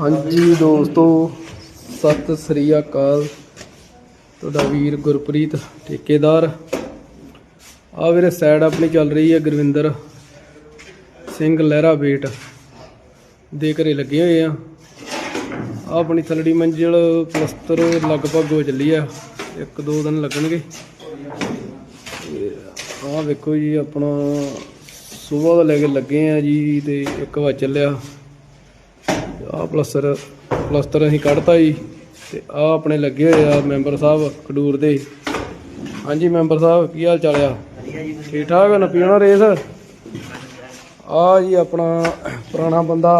ਹਾਂਜੀ ਦੋਸਤੋ, ਸਤਿ ਸ੍ਰੀ ਅਕਾਲ। ਤੁਹਾਡਾ ਵੀਰ ਗੁਰਪ੍ਰੀਤ ਠੇਕੇਦਾਰ। ਆ ਵੀਰੇ ਸਾਈਡ ਆਪਣੀ ਚੱਲ ਰਹੀ ਹੈ ਗੁਰਵਿੰਦਰ ਸਿੰਘ ਲਹਿਰਾ ਬੇਟ। ਦੇ ਘਰੇ ਲੱਗੇ ਹੋਏ ਆ। ਆਹ ਆਪਣੀ ਥਲੜੀ ਮੰਜ਼ਿਲ ਪਲਸਤਰ ਲਗਭਗ ਹੋ ਚੱਲੀ ਆ। ਇੱਕ ਦੋ ਦਿਨ ਲੱਗਣਗੇ। ਆਹ ਵੇਖੋ ਜੀ, ਆਪਣਾ ਸਵੇਰ ਦਾ ਲੈ ਕੇ ਲੱਗੇ ਆ ਜੀ ਤੇ 1 ਵਜੇ ਚੱਲਿਆ। ਆਹ ਪਲਸਤਰ ਪਲਸਤਰ ਅਸੀਂ ਕੱਢਤਾ ਜੀ ਤੇ ਆਹ ਆਪਣੇ ਲੱਗੇ ਹੋਏ ਆ ਮੈਂਬਰ ਸਾਹਿਬ ਖਡੂਰ ਦੇ। ਹਾਂਜੀ ਮੈਂਬਰ ਸਾਹਿਬ ਕੀ ਹਾਲ ਚਾਲ ਆ? ਠੀਕ ਠਾਕ ਨਾ ਪੀਣਾ ਰੇਸ? ਆ ਜੀ ਆਪਣਾ ਪੁਰਾਣਾ ਬੰਦਾ।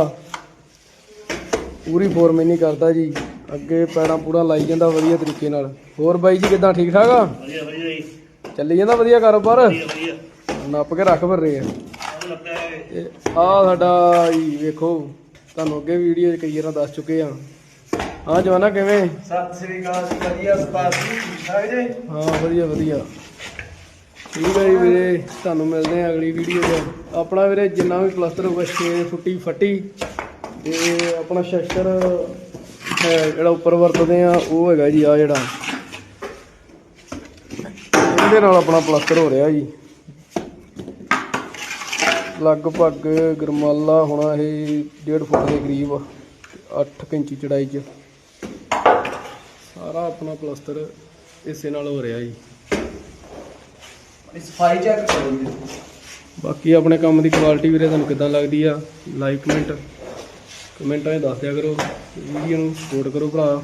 ਪੂਰੀ ਫੋਰਮੈਨੀ ਕਰਦਾ ਜੀ। ਅੱਗੇ ਪੈੜਾਂ ਪੂੜਾ ਲਾਈ ਜਾਂਦਾ ਵਧੀਆ ਤਰੀਕੇ ਨਾਲ। ਹੋਰ ਬਾਈ ਜੀ ਕਿਦਾਂ? ਠੀਕ ਠਾਕ ਆ? ਵਧੀਆ ਵਧੀਆ ਜੀ। ਚੱਲੀ ਜਾਂਦਾ ਵਧੀਆ ਕਾਰੋਬਾਰ? ਨੱਪ ਕੇ ਰੱਖ ਫਿਰ ਰਹੇ ਆ ਆ ਸਾਡਾ ਜੀ ਵੇਖੋ ਤੁਹਾਨੂੰ ਅੱਗੇ ਵੀਡੀਓ 'ਚ ਕਈ ਵਾਰਾਂ ਦੱਸ ਚੁੱਕੇ ਆ ਹਾਂ ਜਵਾਨਾ ਕਿਵੇਂ? ਸਤਿ ਸ੍ਰੀ ਅਕਾਲ ਜੀ ਵਧੀਆ ਸਪਾਸੀ ਠੀਕ ਠਾਕ ਜੀ? ਹਾਂ ਵਧੀਆ ਵਧੀਆ। ਠੀਕ ਹੈ ਜੀ ਵੀਰੇ ਤੁਹਾਨੂੰ ਮਿਲਦੇ ਆ ਅਗਲੀ ਵੀਡੀਓ 'ਚ। ਆਪਣਾ ਵੀਰੇ ਜਿੰਨਾ ਵੀ ਪਲਸਤਰ ਹੋਊਗਾ 6 ਫੁੱਟੀ ਫੱਟੀ। ਤੇ ਆਪਣਾ ਸ਼ਸਤਰ ਹੈ ਜਿਹੜਾ ਉੱਪਰ ਵਰਤਦੇ ਆ ਉਹ ਹੈਗਾ ਜੀ ਆ ਜਿਹੜਾ। ਇਹਦੇ ਨਾਲ ਆਪਣਾ ਪਲਸਤਰ ਹੋ ਰਿਹਾ ਜੀ। ਲਗਭਗ ਗਰਮਾਲਾ ਹੋਣਾ ਇਹ 1.5 ਫੁੱਟ ਦੇ ਕਰੀਬ 8 ਇੰਚੀ ਚੜਾਈ 'ਚ। ਸਾਰਾ ਆਪਣਾ ਪਲਸਤਰ ਇਸੇ ਨਾਲ ਹੋ ਰਿਹਾ ਜੀ। ਸਫ਼ਾਈ ਚੈੱਕ ਕਰੋ ਜੀ। ਬਾਕੀ ਆਪਣੇ ਕੰਮ ਦੀ ਕੁਆਲਿਟੀ ਵੀਰੇ ਤੁਹਾਨੂੰ ਕਿੱਦਾਂ ਲੱਗਦੀ ਆ? ਲਾਈਕ ਕਮੈਂਟ ਕਮੈਂਟਾਂ 'ਚ ਦੱਸ ਦਿਆ ਕਰੋ। ਵੀਡੀਓ ਨੂੰ ਸਪੋਰਟ ਕਰੋ ਭਰਾ।